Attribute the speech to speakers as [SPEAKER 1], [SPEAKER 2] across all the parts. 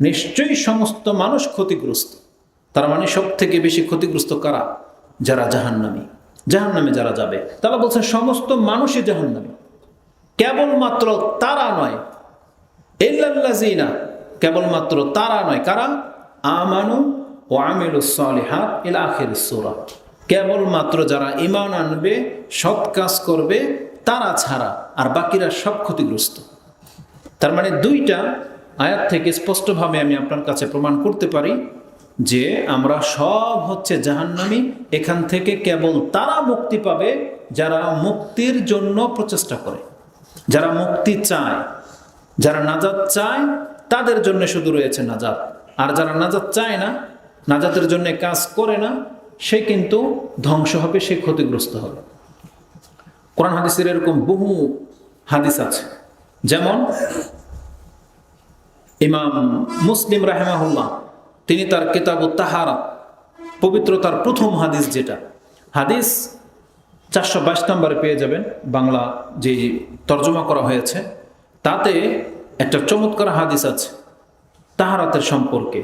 [SPEAKER 1] নিশ্চয়ই সমস্ত মানুষ ক্ষতিগ্রস্ত। তার মানে সব থেকে বেশি ক্ষতিগ্রস্ত কারা? যারা জাহান্নামী। জাহান্নামে যারা যাবে, তারা বলছে সমস্ত মানুষই জাহান্নামী। কেবলমাত্র তারা নয়। ইল্লাল্লাযিনা, কেবলমাত্র তারা নয়। কারা? আমানু ও সালিহাত ইলা আখির সূরা। কেবলমাত্র যারা ইমান আনবে, সৎ কাজ করবে, তারা ছাড়া। আর বাকিরা সব ক্ষতিগ্রস্ত। তার মানে দুইটা আয়াত থেকে স্পষ্টভাবে আমি আপনার কাছে প্রমাণ করতে পারি যে আমরা সব হচ্ছে জাহান্নামী, এখান থেকে কেবল তারা মুক্তি পাবে যারা মুক্তির জন্য প্রচেষ্টা করে। যারা মুক্তি চায়, যারা নাজাত চায়, তাদের জন্য শুধু রয়েছে নাজাত। আর যারা নাজাত চায় না, নাজাতের জন্য কাজ করে না, সে কিন্তু ধ্বংস হবে, সে ক্ষতিগ্রস্ত হবে। কোরআন হাদিসের এরকম বহু হাদিস আছে। যেমন ইমাম মুসলিম রাহেমাহুল্লাহ, তিনি তার কিতাব তাহারা, পবিত্রতার প্রথম হাদিস যেটা। হাদিস চারশো বাইশ নম্বরে পেয়ে যাবেন, বাংলা যে তর্জমা করা হয়েছে, তাতে একটা চমৎকার হাদিস আছে, তাহারাতের সম্পর্কে।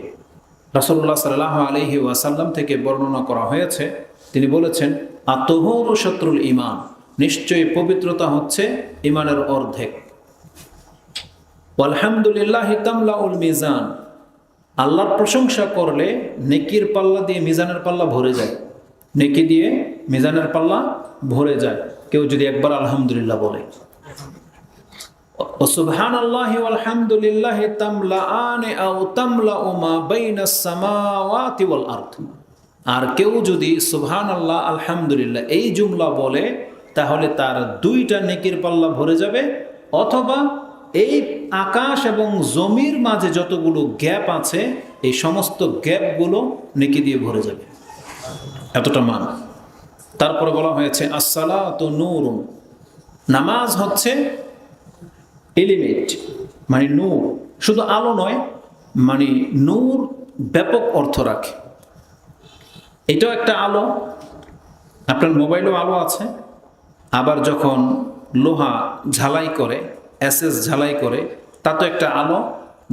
[SPEAKER 1] রাসল্লাহ সাল্লাহ আলহি ওয়াসাল্লাম থেকে বর্ণনা করা হয়েছে, তিনি বলেছেন, আতহর শত্রুল ইমান, নিশ্চয়ই পবিত্রতা হচ্ছে ইমানের অর্ধেক। আলহামদুলিল্লাহ তামলাউল মিজান। আল্লাহর প্রশংসা করলে নেকির পাল্লা দিয়ে মিজানের পাল্লা ভরে যায়। নেকি দিয়ে মিজানের পাল্লা ভরে যায়। কেউ যদি একবার আলহামদুলিল্লাহ বলে। সুবহান আল্লাহ আও তামলাউ মা বাইনাস সামাওয়াতি ওয়াল আরদ। আর কেউ যদি সুবহান আল্লাহ আলহামদুলিল্লাহ এই জুমলা বলে, তাহলে তার দুইটা নেকির পাল্লা ভরে যাবে, অথবা এই আকাশ এবং জমির মাঝে যতগুলো গ্যাপ আছে, এই সমস্ত গ্যাপগুলো নেকি দিয়ে ভরে যাবে। এতটা মান। তারপরে বলা হয়েছে আসসালা তো নূর নামাজ হচ্ছে এলিমেন্ট মানে নূর। শুধু আলো নয় মানে নূর ব্যাপক অর্থ রাখে। এটাও একটা আলো। আপনার মোবাইলেও আলো আছে। আবার যখন লোহা ঝালাই করে এসএস ঝালাই করে, তা তো একটা আলো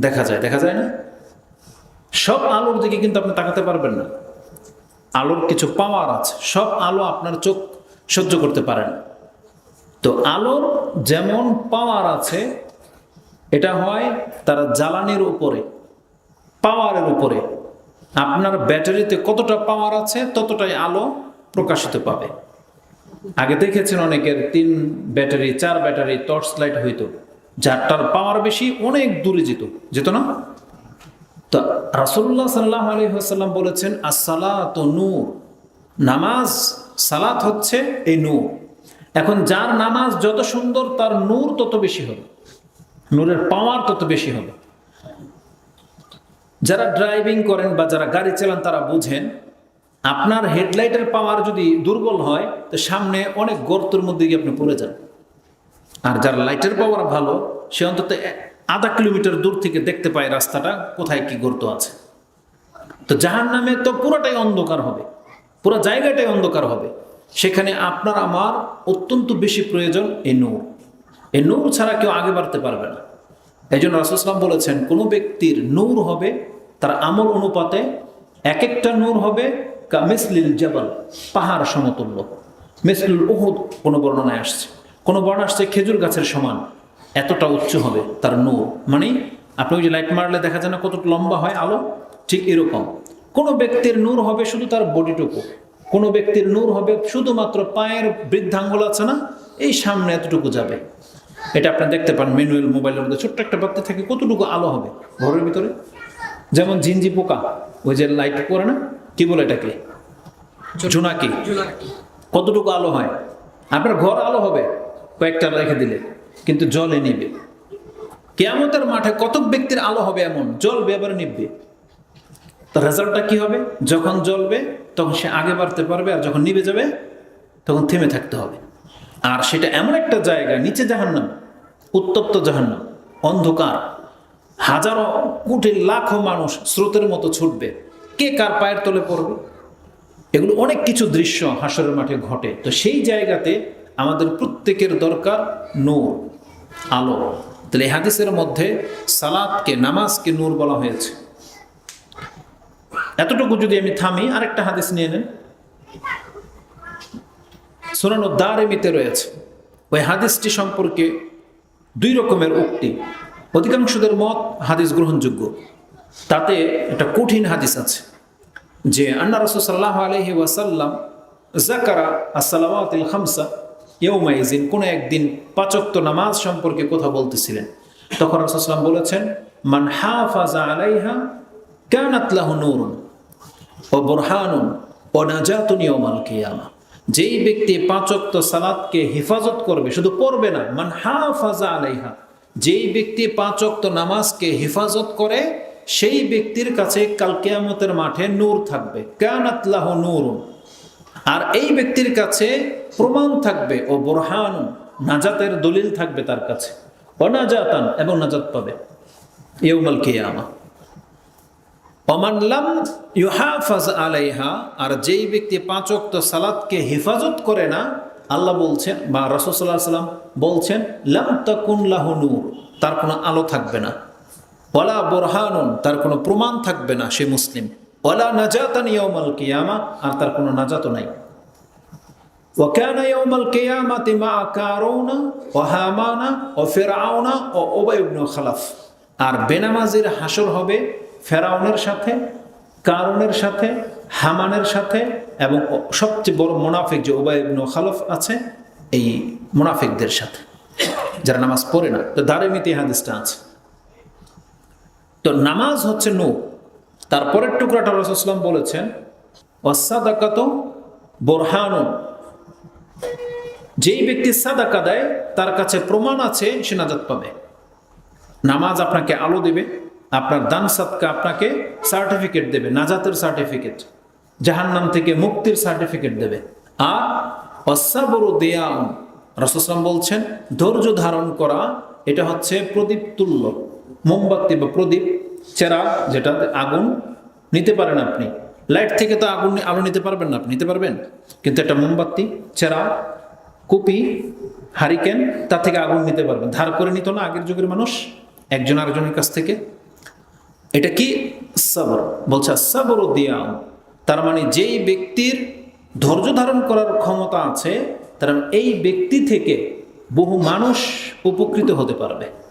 [SPEAKER 1] দেখা যায় দেখা যায় না? সব আলোর দিকে কিন্তু আপনি তাকাতে পারবেন না। আলোর কিছু পাওয়ার আছে, সব আলো আপনার চোখ সহ্য করতে পারে না। তো আলোর যেমন পাওয়ার আছে, এটা হয় তার জ্বালানির উপরে পাওয়ারের উপরে। আপনার ব্যাটারিতে কতটা পাওয়ার আছে, ততটাই আলো প্রকাশিত পাবে। আগে দেখেছেন অনেকের তিন ব্যাটারি, চার ব্যাটারি টর্চ লাইট হইতো যারটার পাওয়ার বেশি অনেক দূরে যেত যেত না? তো রাসুল্লাহ সাল্লাহ আলী সাল্লাম বলেছেন, আসসালাত নূর। নামাজ, সালাত হচ্ছে এই নূর। এখন যার নামাজ যত সুন্দর, তার নূর তত বেশি হবে। নূরের পাওয়ার তত বেশি হবে। যারা ড্রাইভিং করেন বা যারা গাড়ি চালান, তারা বুঝেন আপনার হেডলাইটের পাওয়ার যদি দুর্বল হয়, তো সামনে অনেক গর্তের মধ্যে গিয়ে আপনি পড়ে যান। আর যার লাইটের পাওয়ার ভালো, সে অন্তত আধা কিলোমিটার দূর থেকে দেখতে পায় রাস্তাটা, কোথায় কি গর্ত আছে। তো জাহান নামে তো পুরোটাই অন্ধকার হবে, পুরো জায়গাটাই অন্ধকার হবে। সেখানে আপনার আমার অত্যন্ত বেশি প্রয়োজন এই নূর। এই নূর ছাড়া কেউ আগে বাড়তে পারবে না। এই জন্য রাসুসলাম বলেছেন, কোনো ব্যক্তির নূর হবে, তার আমল অনুপাতে এক একটা নূর হবে কা মিসলিল জবাল, পাহাড় সমতুল্য। মিসলুল উহুদ, কোনো বর্ণনায় আসছে। কোনো বর্ণনা আসছে খেজুর গাছের সমান। এতটা উচ্চ হবে তার নূর। মানে আপনি ওই যে লাইট মারলে দেখা যায় না কতটা লম্বা হয় আলো? ঠিক এরকম। কোনো ব্যক্তির নূর হবে শুধু তার বডিটুকু। কোনো ব্যক্তির নূর হবে শুধুমাত্র পায়ের বৃদ্ধাঙ্গুল আছে না? এই সামনে এতটুকু যাবে। এটা আপনি দেখতে পান ম্যানুয়াল মোবাইলের মধ্যে। ছোট্ট একটা বাক্তি থেকে কতটুকু আলো হবে ঘরের ভিতরে? যেমন জিঞ্জি পোকা, ওই যে লাইট করে না? কি বলে এটাকে? জোনাকি। কতটুকু আলো হয়? আপনার ঘর আলো হবে কয়েকটা রেখে দিলে কিন্তু জলে নিবে। কেয়ামতের মাঠে কতক ব্যক্তির আলো হবে এমন? জ্বলবে এবার নিববে তো রেজাল্টটা কি হবে? যখন জ্বলবে তখন সে আগে বাড়তে পারবে আর যখন নিবে যাবে তখন থেমে থাকতে হবে। আর সেটা এমন একটা জায়গা নিচে জাহান্নাম উত্তপ্ত জাহান্নাম অন্ধকার। হাজারো কোটি লাখো মানুষ স্রোতের মতো ছুটবে। কে কার পায়ের তলে পড়বে? এগুলো অনেক কিছু দৃশ্য হাসরের মাঠে ঘটে। তো সেই জায়গাতে আমাদের প্রত্যেকের দরকার নূর, আলো। তাহলে হাদিসের মধ্যে সালাদকে নামাজকে নূর বলা হয়েছে। এতটুকু যদি আমি থামি, আরেকটা হাদিস নিয়ে নেন। সুরানো দারেমিতে রয়েছে। ওই হাদিসটি সম্পর্কে দুই রকমের উক্তি। অধিকাংশদের মত হাদিস গ্রহণযোগ্য। তাতে একটা কঠিন হাদিস আছে যে আন্না রসুল্লাহ আলহি ওয়াসাল্লাম জাকারা আসসালামাতিল খামসা ইয়ৌমাইজিন কোনো একদিন পাচক্ত নামাজ সম্পর্কে কথা বলতেছিলেন। তখন রসুলাম বলেছেন, মান হাফাজা আলাইহা কানাতলাহ নূরুন ও বোরহানুন ও নাজাতুন ইয়মাল কিয়ামা। যেই ব্যক্তি পাঁচক্ত সালাদকে হেফাজত করবে, শুধু পড়বে না, মান হাফাজা আলাইহা, যেই ব্যক্তি পাঁচক্ত নামাজকে হেফাজত করে সেই ব্যক্তির কাছে কাল কেয়ামতের মাঠে নূর থাকবে। কানাতলাহ নূরুন। আর এই ব্যক্তির কাছে প্রমাণ থাকবে ও বোরহান, নাজাতের দলিল থাকবে তার কাছে। অনাজাতান এবং নাজাত পাবে ইউমাল কিয়ামা। অমানলাম ইউহাফাজ আলাইহা, আর যেই ব্যক্তি পাঁচ ওয়াক্ত সালাদকে হেফাজত করে না, আল্লাহ বলছেন, বা রসদাল্লাহ সাল্লাম বলছেন, লাম তাকুন লাহু নূর। তার কোনো আলো থাকবে না। ওয়ালা বোরহানুন তার কোনো প্রমাণ থাকবে না সে মুসলিম ওয়ালা নাজাতান ইয়াউমাল কিয়ামা আর তার কোনো নাজাতও নাই وكان يوم القيامة مع كارون وهامان وفرعون وأبي بن خلف আর বেনামাজির হাসর হবে ফেরাউনের সাথে কারণের সাথে হামানের সাথে এবং সবচেয়ে বড় মোনাফিক যে ওবাই ইবনু খালফ আছে এই মোনাফিকদের সাথে যারা নামাজ পড়ে না তো দারেমিতে হাদিসটা আছে তো নামাজ হচ্ছে নূর। তারপরের টুকরাটা রসুলাম বলেছেন ওয়াসাদাকাত বোরহানুন। যেই ব্যক্তি সাদাকা দেয়, তার কাছে প্রমাণ আছে, সে নাজাত পাবে। নামাজ আপনাকে আলো দেবে, আপনার দান সাদকা আপনাকে সার্টিফিকেট দেবে, নাজাতের সার্টিফিকেট, জাহান্নাম থেকে মুক্তির সার্টিফিকেট দেবে। আর অসাবরু দেয়াম রসলাম বলছেন, ধৈর্য ধারণ করা, এটা হচ্ছে প্রদীপ তুল্য। মোমবাতি বা প্রদীপ, চেরা, যেটা আগুন, নিতে পারেন আপনি। লাইট থেকে তো আগুন, আলো নিতে পারবেন না আপনি, নিতে পারবেন। কিন্তু একটা মোমবাতি, চেরা, কুপি, হারিকেন তা থেকে আগুন নিতে পারবেন। ধার করে নিত না আগের যুগের মানুষ, একজন আরেকজনের কাছ থেকে। এটা কি? সাবর। বলছে, সাবর দিয়াম তার মানে যেই ব্যক্তির ধৈর্য ধারণ করার ক্ষমতা আছে, তার এই ব্যক্তি থেকে বহু মানুষ উপকৃত হতে পারবে।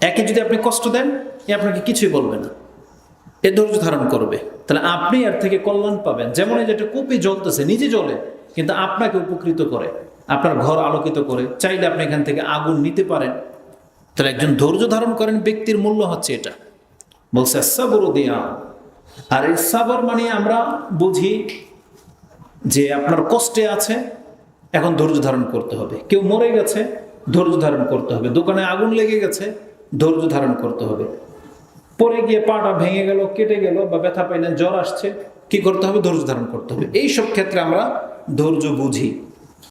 [SPEAKER 1] একে যদি আপনি কষ্ট দেন, এ আপনাকে কিছুই বলবে না। এ ধৈর্য ধারণ করবে। তাহলে আপনি এর থেকে কল্যাণ পাবেন। যেমন এই যে একটা কুপি জ্বলতেছে, নিজে জ্বলে, কিন্তু আপনাকে উপকৃত করে। আপনার ঘর আলোকিত করে। চাইলে আপনি এখান থেকে আগুন নিতে পারেন। তাহলে একজন ধৈর্য ধারণ করেন ব্যক্তির মূল্য হচ্ছে এটা। বলছে, সাবর দিয়া। আর এই সাবর মানে আমরা বুঝি যে আপনার কষ্টে আছে, এখন ধৈর্য ধারণ করতে হবে। কেউ মরে গেছে, ধৈর্য ধারণ করতে হবে। দোকানে আগুন লেগে গেছে ধৈর্য ধারণ করতে হবে। পরে গিয়ে পাটা ভেঙে গেল, কেটে গেল বা ব্যথা পাইলেন জ্বর আসছে, কি করতে হবে? ধৈর্য ধারণ করতে হবে। এই সব ক্ষেত্রে আমরা ধৈর্য বুঝি।